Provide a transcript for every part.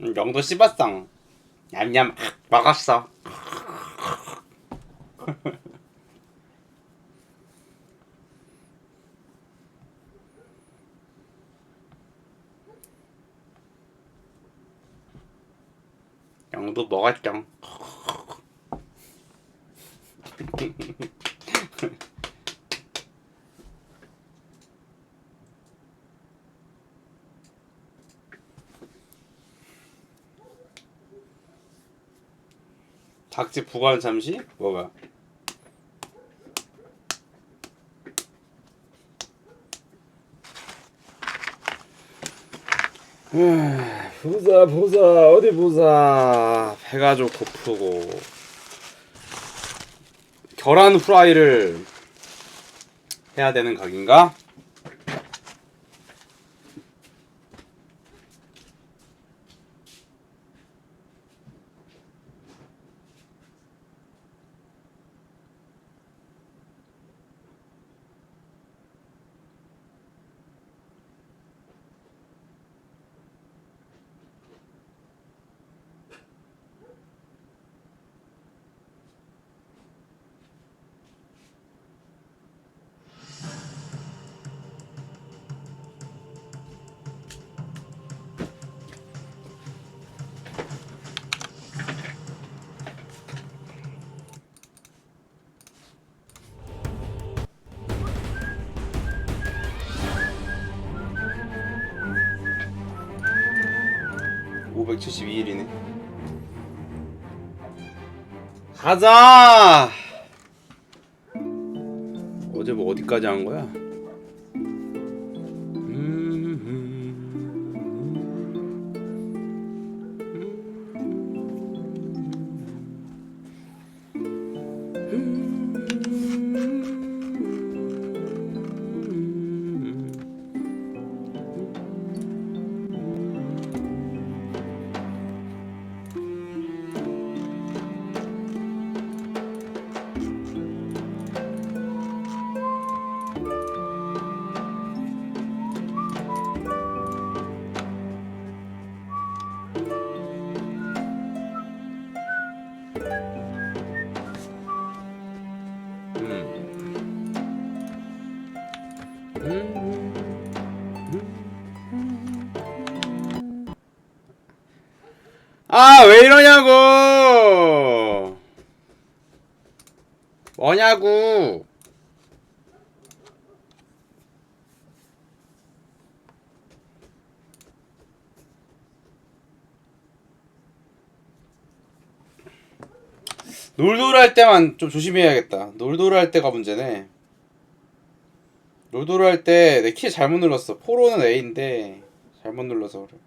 음, 영도 씹었어. 냠냠 아, 먹었어. 영도 먹었죠. 닭집 부관 잠시 뭐가? 음, 보자 보자 어디 보자 배가 좀 고프고 계란 후라이를 해야 되는 각인가? (572일이네) 가자! 어제 뭐 어디까지 한 거야 아, 왜 이러냐고! 뭐냐고! 놀도를 할 때만 좀 조심해야겠다. 놀도를 할 때가 문제네. 놀도를 할때 내 키 잘못 눌렀어. 포로는 A인데 잘못 눌러서 그래.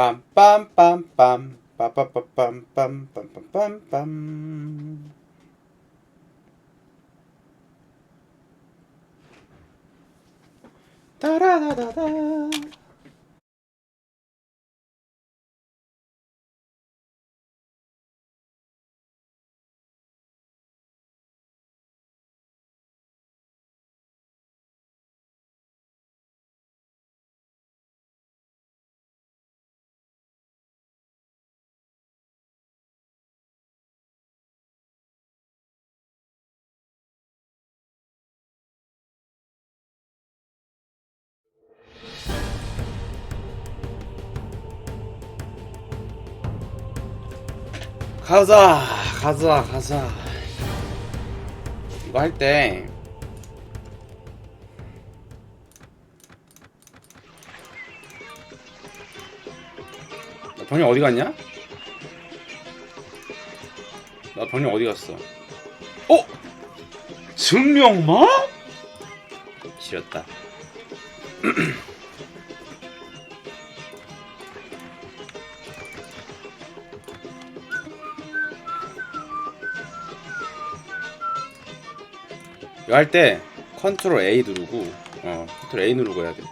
빰빰빰빰 빠빠빠빰빰빰빰빰빰빰 따라다다다 가자 가자 가자 이거 할때나 병력 어디 갔냐? 나 병력 어디 갔어? 어? 증명마? 지렸다 할 때 컨트롤 A 누르고 어 컨트롤 A 누르고 해야 돼.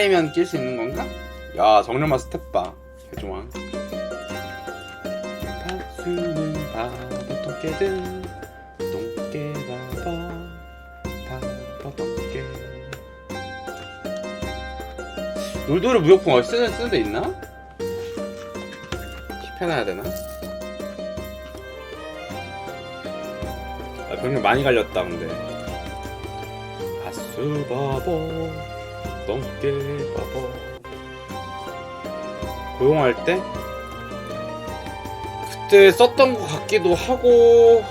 팔이면 낄 수 있는 건가? 야 정렬마 스텝바 개좋아 박수는 바보 똥개들 똥개 바보 바보 똥개 놀도를 무역풍 어디 쓰는, 쓰는 데 있나? 킵해놔야 되나? 아, 병력 많이 갈렸다 근데 바수 바보 똥개 바보 고용할 때? 그때 썼던 것 같기도 하고.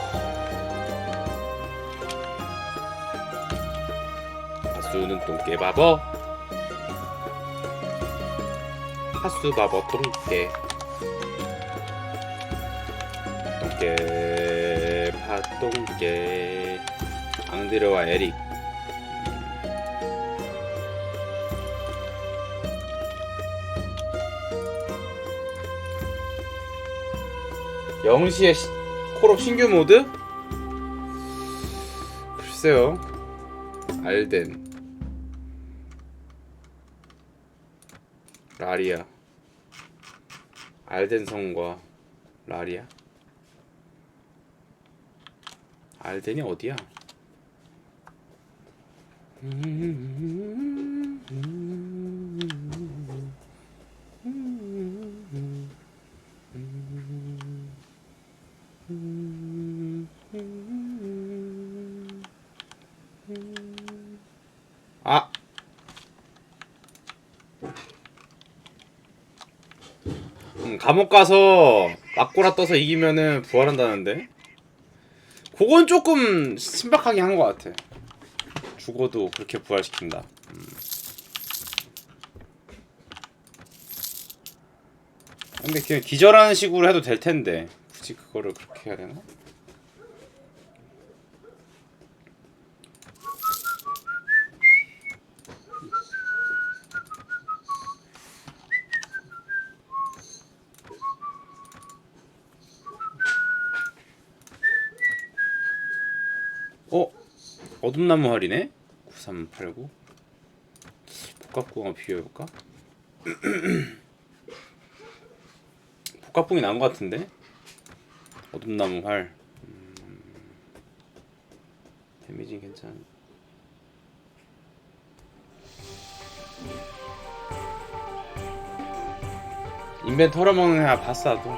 하수는 똥개 바보 하수 바보 똥개. 똥개 파똥개. 앙드레와 에릭 영시의 시- 콜옵 신규 모드? 글쎄요. 알덴. 라리아. 알덴 성과. 라리아? 알덴이 어디야? 아 음, 감옥 가서 막고라 떠서 이기면은 부활한다는데 그건 조금 신박하게 한 것 같아 죽어도 그렇게 부활시킨다 음. 근데 그냥 기절하는 식으로 해도 될 텐데 굳이 그거를 그렇게 해야 되나? 어? 어둠나무 활이네? 9389 복합궁합 비교해볼까? 복합궁이 나은 것 같은데? 어둠나무 활 음... 데미지 괜찮 인벤 털어먹는 애 바싸도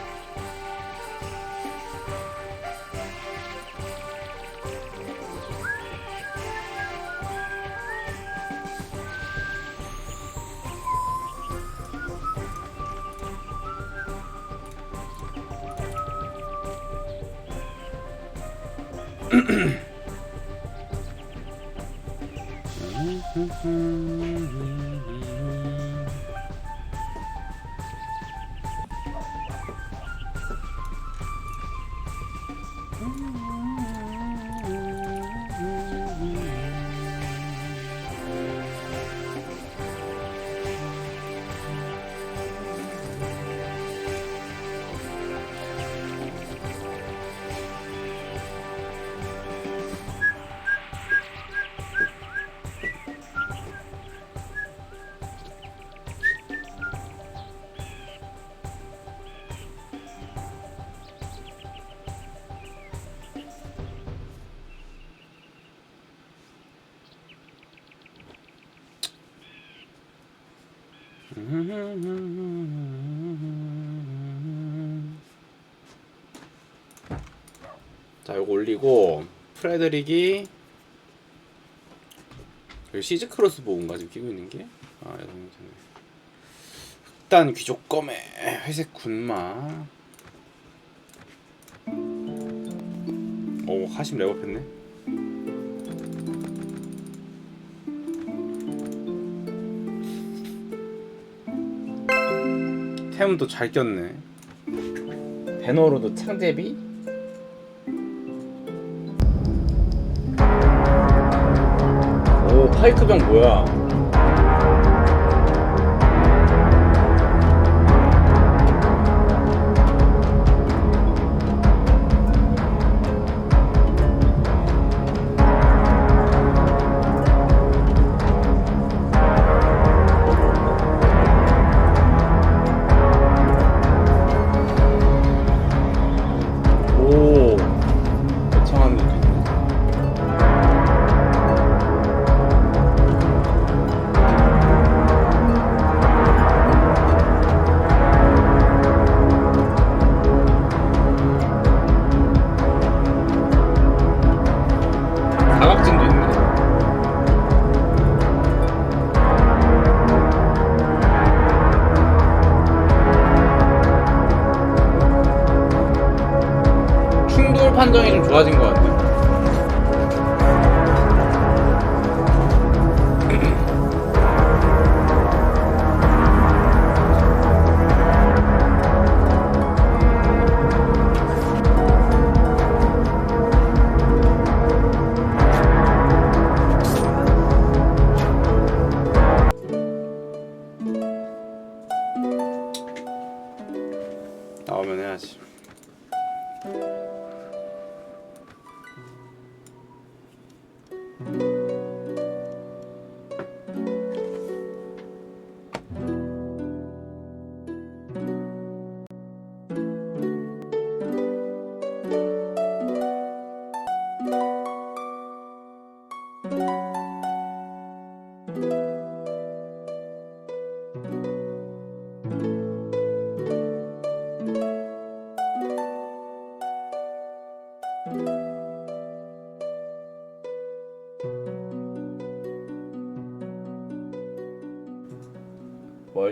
자, 이거 올리고 프레드릭이 여기 시즈 크로스 보온가 지금 끼고 있는 게? 아 괜찮네. 흑단 귀족 검에 회색 군마. 오 하심 레버했네. 템도 잘 꼈네. 배너로도 창제비? 파이크병 뭐야?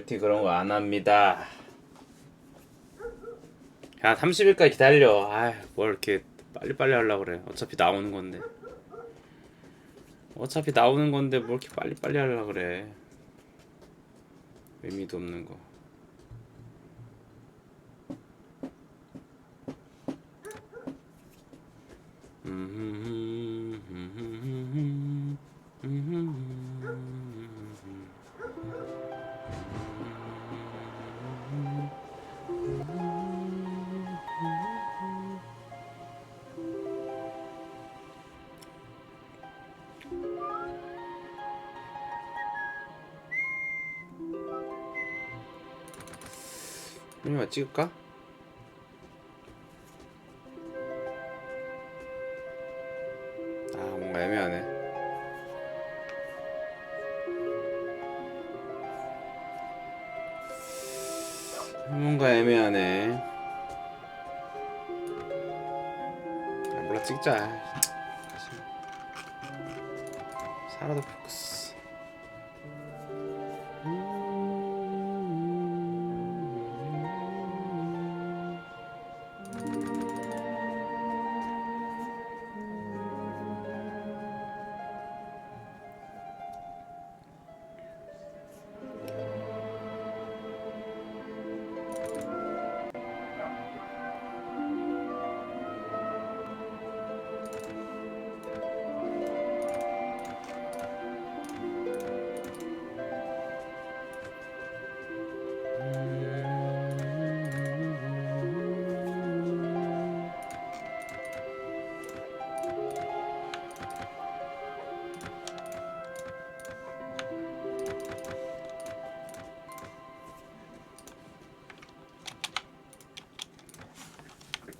멀티 그런 거 안 합니다. 야 30일까지 기다려. 아뭘 이렇게 빨리빨리 하려고 그래. 어차피 나오는 건데. 어차피 나오는 건데 뭘 이렇게 빨리빨리 하려고 그래. 의미도 없는 거. 이거 찍을까?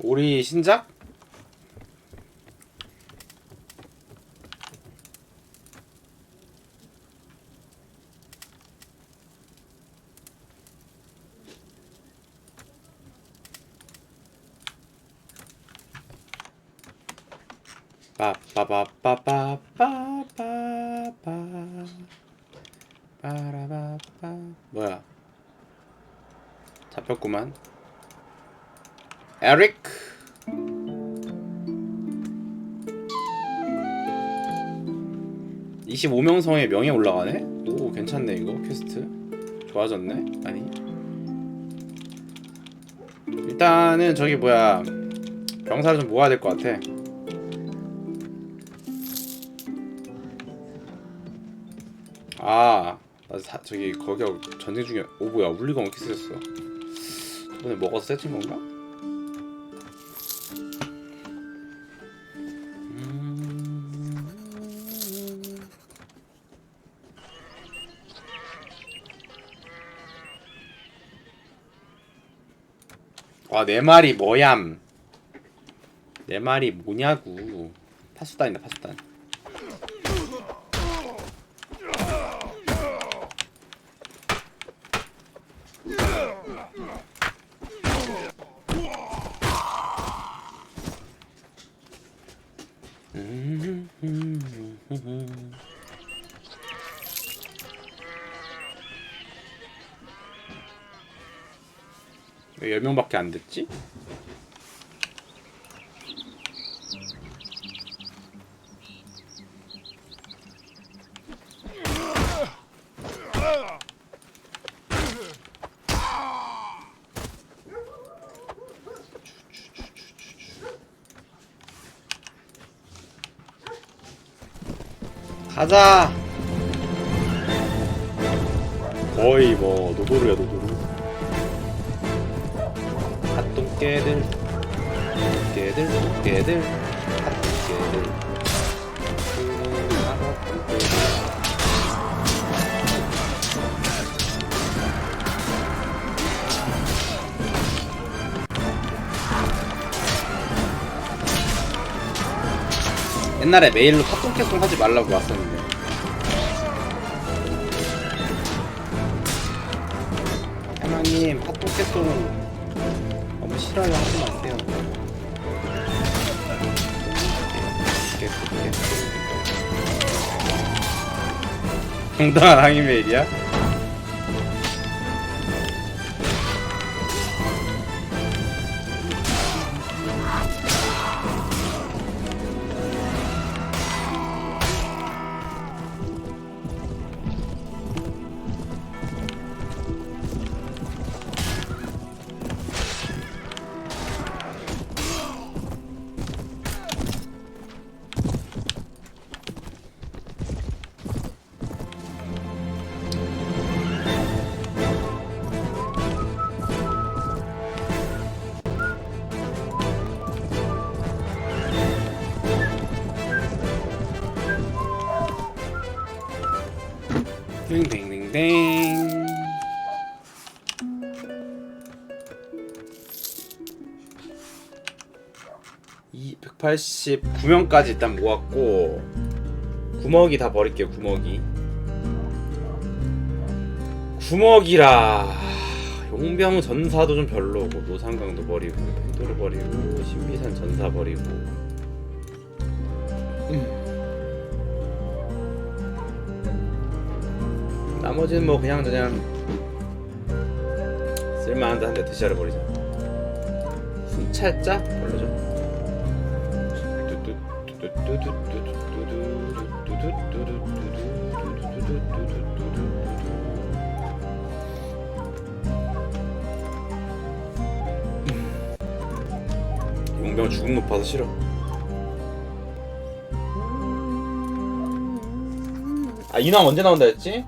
우리 신작? 빠빠빠빠빠빠빠. 빠라바빠. 뭐야? 잡혔구만. 에릭 (25명성의 명예 올라가네) 오 괜찮네 이거. 퀘스트. 좋아졌네? 아니. 일단은 저기 뭐야. 병사를 좀 모아야 될 것 같아. 아, 나 사, 저기 거기하고 전쟁 중에 오 뭐야. 울리가 어떻게 쓰였어? 저번에 먹어서 세진 건가? 와, 내 말이 뭐얌? 내 말이 뭐냐고. 파수단이다, 파수단. 왜 10명밖에 안 됐지? 가자. 거의 뭐 노도루야 노도루. 깨들, 깨들. 그 핫똥개들. 옛날에 메일로 팝콘 캐송 하지 말라고 왔었는데 캐송은 너무 싫어요 하지 마세요 정당한 항의 메일이야? 땡땡땡땡 이 189명까지 일단 모았고 구멍이 다 버릴게요 구멍이. 구멍이라 용병 전사도 좀 별로고 노상강도 버리고 펜도를 버리고 신비산 전사 버리고 나머지는 뭐 그냥 그냥 쓸만한데 한대 드시아를 버리자 순찰자 별로죠. 용병 죽음 높아서 싫어. 아 이남 언제 나온다 했지?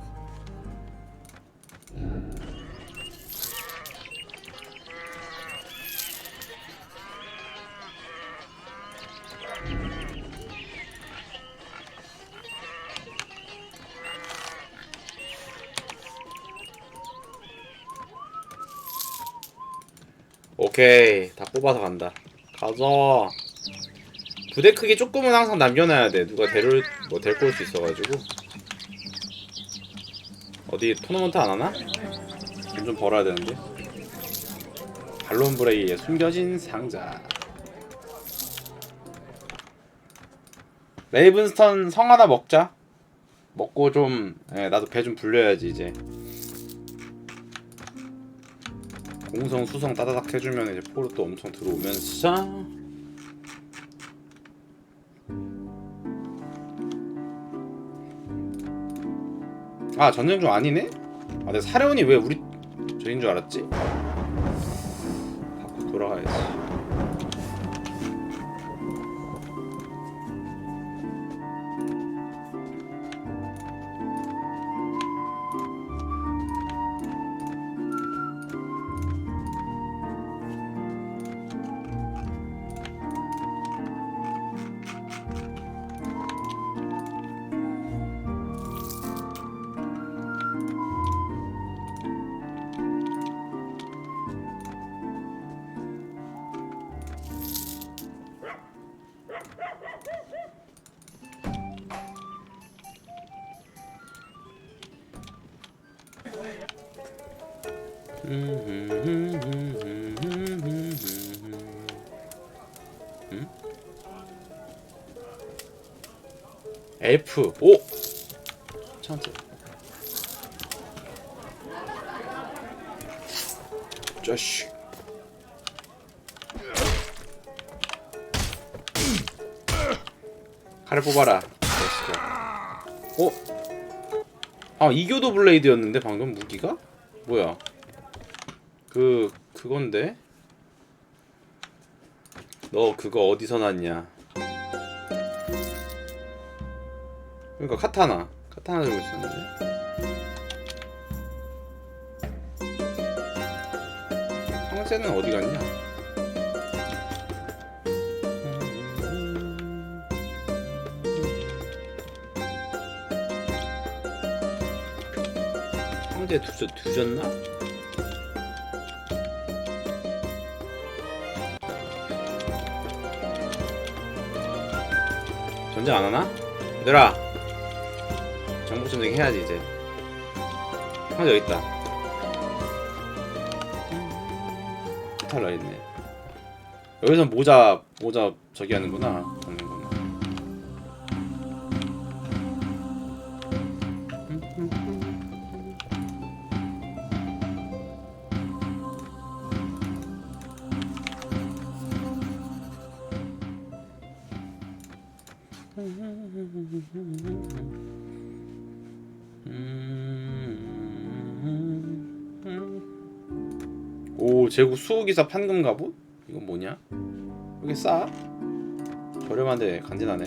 다 뽑아서 간다 가자 부대 크기 조금은 항상 남겨놔야 돼 누가 데려올 뭐 데리고 올 수 있어가지고 어디 토너먼트 안 하나? 돈 좀 벌어야 되는데 발론 브레이의 숨겨진 상자 레이븐스턴 성 하나 먹자. 먹고 좀 예, 나도 배 좀 불려야지 이제. 공성 수성 따다닥 해주면 이제 또 엄청 들어오면서 아 전쟁 중 아니네? 아 내가 사려운이 왜 우리 저인 줄 알았지? 바꿔 돌아가야지 F 오 천재 자식 칼을 뽑아라. 어? 아 이교도 블레이드였는데 방금 무기가? 뭐야 그 그건데? 너 그거 어디서 났냐? 그러니까 카타나. 카타나 들고 있었는데? 형제는 어디 갔냐? 형제 두졌, 두졌나? 전쟁 안 하나? 얘들아 정복 전쟁 해야지 이제. 형제 여기 있다 탈라 있네. 여기서 모자 모자 저기 하는구나 오 제국 수호기사 판금 갑옷? 이건 뭐냐? 왜 이렇게 싸? 저렴한데 간지나네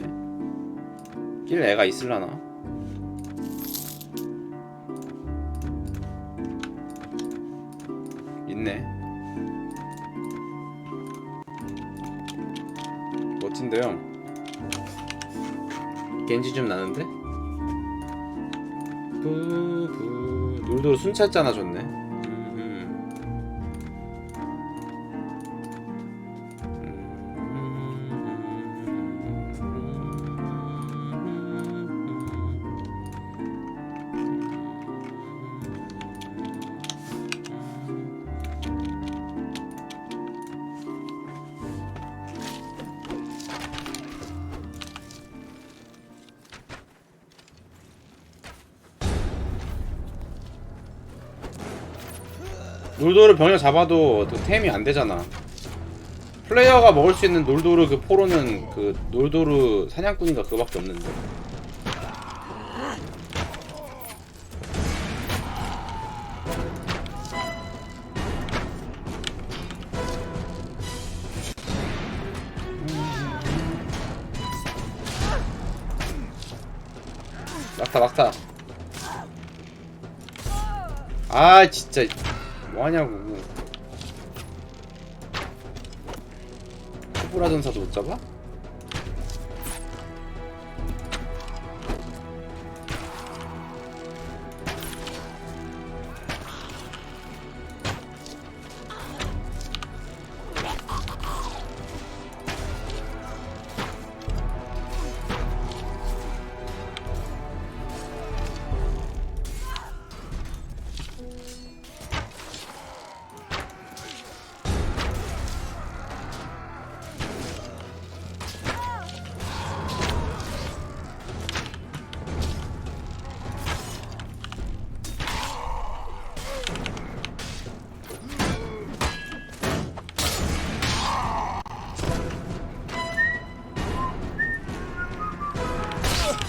낄 애가 있을라나? 있네 멋진데요 겐지 좀 나는데? 부부 놀도로 순찰자나 줬네 놀도르 병력 잡아도 또 템이 안 되잖아. 플레이어가 먹을 수 있는 놀도르 그 포로는 그 놀도르 사냥꾼인가 그거밖에 없는데. 막타 막타. 아 진짜 뭐하냐고 코브라 전사도 못 잡아?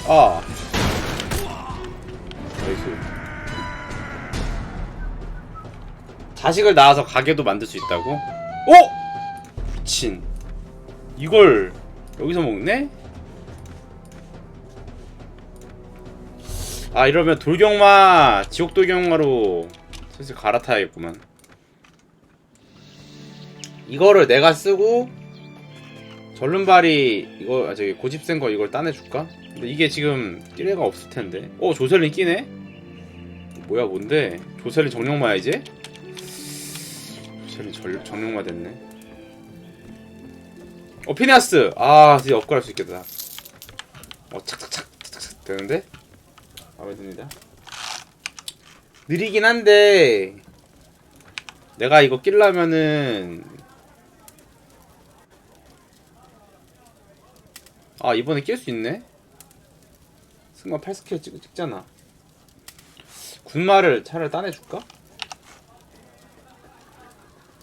아 나이스 자식을 낳아서 가게도 만들 수 있다고? 어? 미친 이걸 여기서 먹네? 아 이러면 돌경마 지옥 돌경마로 슬슬 갈아타야겠구만 이거를 내가 쓰고 절름발이 이거 아 저기 고집센 거 이걸 따내줄까? 근데 이게 지금 끼레가 없을 텐데 어 조셀린 끼네? 뭐야 뭔데? 조셀린 정령마야 이제? 조셀린 절, 정령마 됐네 어 피네아스 아 드디어 업그레이드 할수 있겠다 어 착착착 착착착 되는데? 마음에 듭니다 느리긴 한데 내가 이거 끼려면은 아 이번에 낄 수 있네? 승마 8스킬 찍, 찍잖아 군마를 차라리 따내줄까?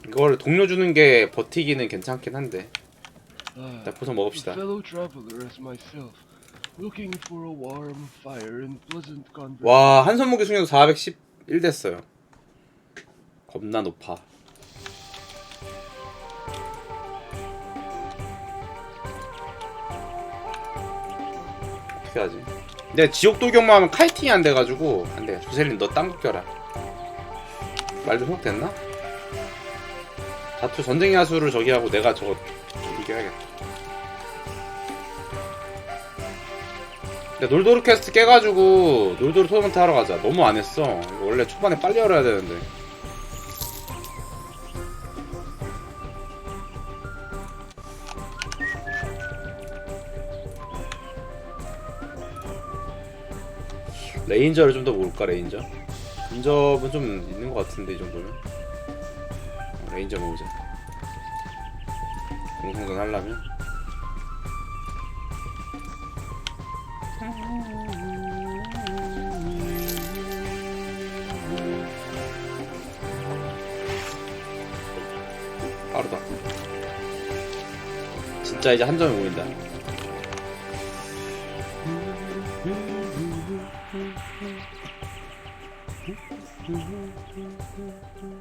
이걸 동료 주는 게 버티기는 괜찮긴 한데 Ah, 일단 보석 먹읍시다. 와 한손목의 숙련도 411 됐어요 겁나 높아 어떻게 하지? 근데 지옥 돌격만 하면 카이팅이 안 돼가지고 안돼 조셀린 너 딴 거 껴라 말 좀 회복됐나? 자투 전쟁의 하수를 저기 하고 내가 저거 이겨야겠다 야, 놀도르 퀘스트 깨가지고 놀도르 토너먼트 하러 가자. 너무 안 했어. 원래 초반에 빨리 열어야 되는데. 레인저를 좀 더 모을까 레인저? 근접은 좀 있는 것 같은데 이 정도면 어, 레인저 모으자 공성전 하려면 빠르다. 진짜 이제 한 점에 모인다.